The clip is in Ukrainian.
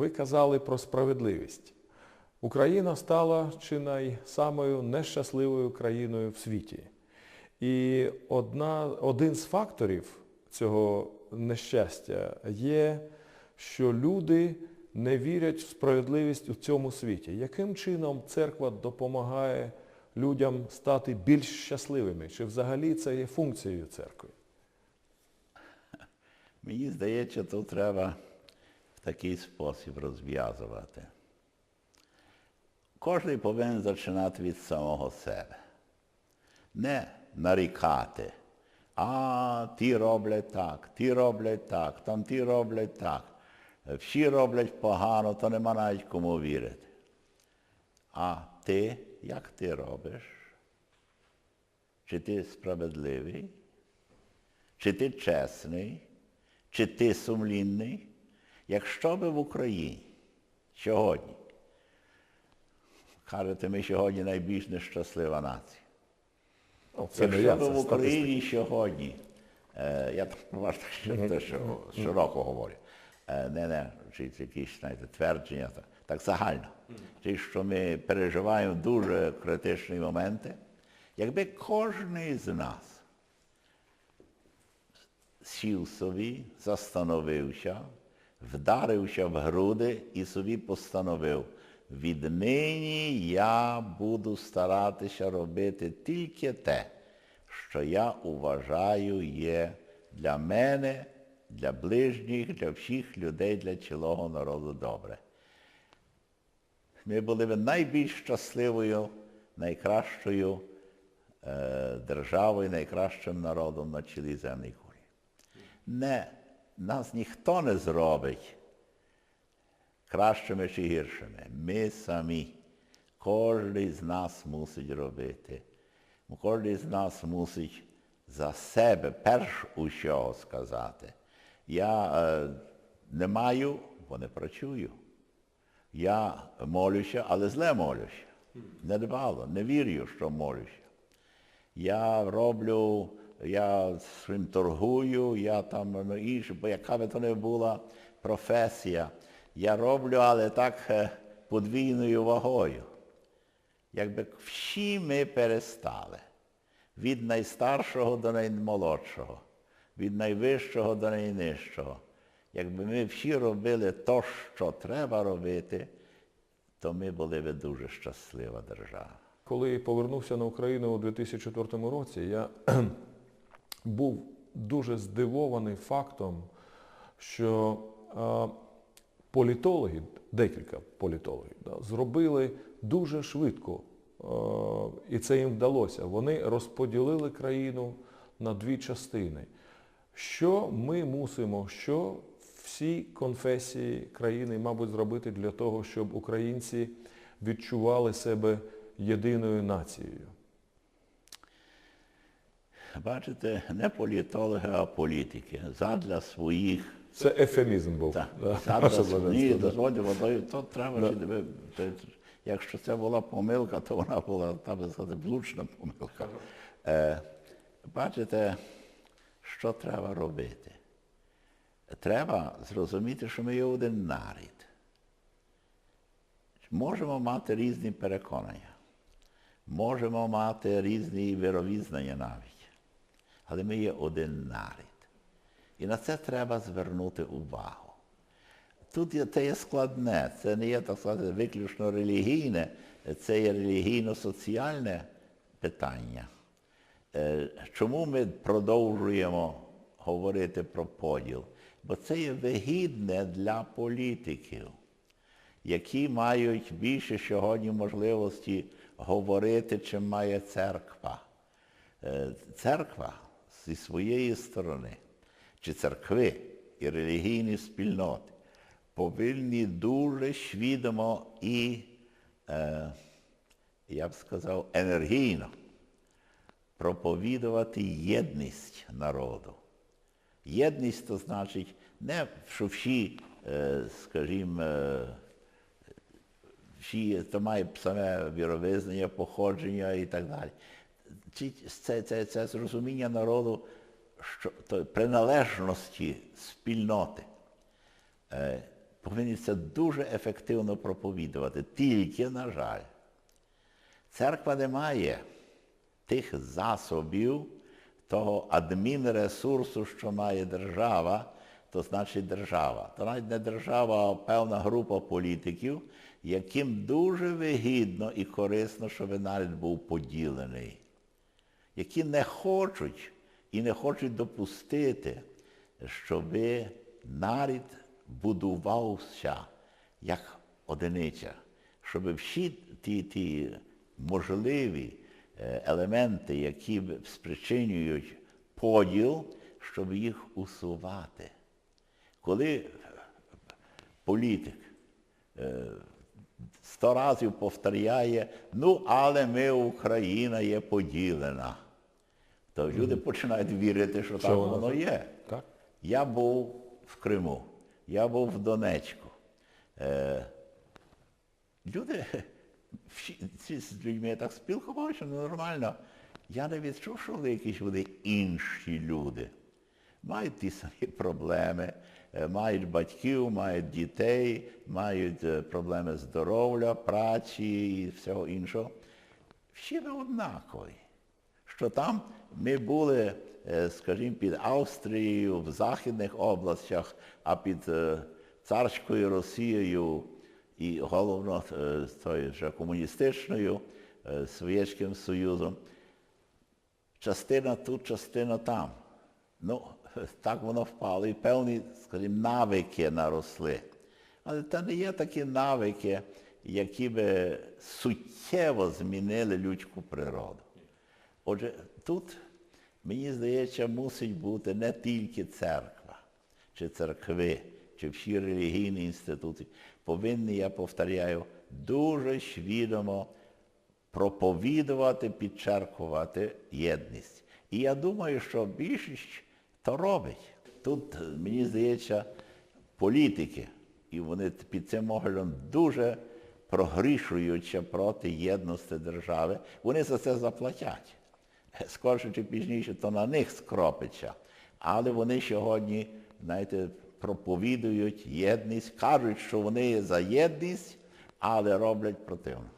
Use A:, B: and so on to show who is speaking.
A: Ви казали про справедливість. Україна стала чи най самою нещасливою країною в світі. І одна, один з факторів цього нещастя є, що люди не вірять в справедливість у цьому світі. Яким чином церква допомагає людям стати більш щасливими? Чи взагалі це є функцією церкви?
B: Мені здається, тут треба такий спосіб розв'язувати. Кожен повинен починати від самого себе. Не нарікати. А ті роблять так, ті роблять так, там ті роблять так. Всі роблять погано, то нема навіть кому вірити. А ти, як ти робиш? Чи ти справедливий? Чи ти чесний? Чи ти сумлінний? Якщо би в Україні сьогодні, кажете, ми сьогодні найбільш нещаслива нація.
A: Ну, це
B: Якщо би в
A: статистика.
B: Україні сьогодні, е, я так бачите, що те, що широко говорю, е, не, не, чи якісь знаєте, твердження, так, так загально. Чи що ми переживаємо дуже критичні моменти, якби кожен з нас сів собі, застановився, вдарився в груди і собі постановив, віднині я буду старатися робити тільки те, що я вважаю є для мене, для ближніх, для всіх людей, для цілого народу добре. Ми були б найбільш щасливою, найкращою е, державою, найкращим народом на цілій земній кулі. Не, нас ніхто не зробить кращими чи гіршими. Ми самі. Кожен з нас мусить робити. Кожен з нас мусить за себе перш усього сказати. Я е, не маю, бо не працюю. Я молюся, але зле молюся. Недбало, не вірю, що молюся. Я роблю, я своїм торгую, я там ну, інше, бо яка би то не була професія. Я роблю, але так е, подвійною вагою. Якби всі ми перестали. Від найстаршого до наймолодшого, від найвищого до найнижчого. Якби ми всі робили те, що треба робити, то ми були б дуже щаслива держава.
A: Коли повернувся на Україну у 2004 році, я був дуже здивований фактом, що е, політологи, декілька політологів, да, зробили дуже швидко, е, і це їм вдалося. Вони розподілили країну на дві частини. Що ми мусимо, що всі конфесії країни, мабуть, зробити для того, щоб українці відчували себе єдиною нацією?
B: Бачите, не політологи, а політики. Задля своїх.
A: Це ефемізм був.
B: Так,
A: да,
B: задля своїх. дозвольте, то, треба, якщо це була помилка, то вона була, сказати, влучна помилка. Е, бачите, що треба робити? Треба зрозуміти, що ми є один нарід. Можемо мати різні переконання, можемо мати різні віровізнання навіть, але ми є один нарід. І на це треба звернути увагу. Тут є, це є складне, це не є, так сказати, виключно релігійне, це є релігійно-соціальне питання. Е, Чому ми продовжуємо говорити про поділ? Бо це є вигідне для політиків, які мають більше сьогодні можливості говорити, чим має церква. Е, Церква зі своєї сторони, чи церкви і релігійні спільноти повинні дуже свідомо і, е, я б сказав, енергійно проповідувати єдність народу. Єдність то значить не, що всі, е, скажімо, е, всі, то має саме віровизнання, походження і так далі. Ці- Це, це, це зрозуміння народу що, то, приналежності спільноти. Е, повинні це дуже ефективно проповідувати. Тільки, на жаль, церква не має тих засобів, того адмінресурсу, що має держава, то значить держава. То навіть не держава, а певна група політиків, яким дуже вигідно і корисно, щоб народ був поділений, які не хочуть і не хочуть допустити, щоб народ будувався як одиниця, щоб всі ті, ті можливі е, елементи, які спричинюють поділ, щоб їх усувати. Коли політик е, сто разів повторяє, ну, але ми, Україна є поділена, то люди починають вірити, що так
A: воно
B: є.
A: Так?
B: Я був в Криму, я був в Донецьку. Е, люди, всі, з людьми я так спілкувався, ну нормально. Я не відчув, що вони якісь вони інші люди. Мають ті самі проблеми, е, мають батьків, мають дітей, мають е, проблеми здоров'я, праці і всього іншого. Всі ми однакові що там ми були, е, скажімо, під Австрією в Західних областях, а під е, царською Росією і головно е, тою вже комуністичною е, Совєтським Союзом. Частина тут, частина там. Ну, так воно впало. І певні, скажімо, навики наросли. Але це не є такі навики, які би суттєво змінили людську природу. Отже, тут, мені здається, мусить бути не тільки церква, чи церкви, чи всі релігійні інститути. Повинні, я повторяю, дуже свідомо проповідувати, підчеркувати єдність. І я думаю, що більшість то робить. Тут, мені здається, політики, і вони під цим оглядом дуже прогрішуються проти єдності держави, вони за це заплатять. Скорше чи пізніше, то на них скропиться. Але вони сьогодні, знаєте, проповідують єдність, кажуть, що вони є за єдність, але роблять противно.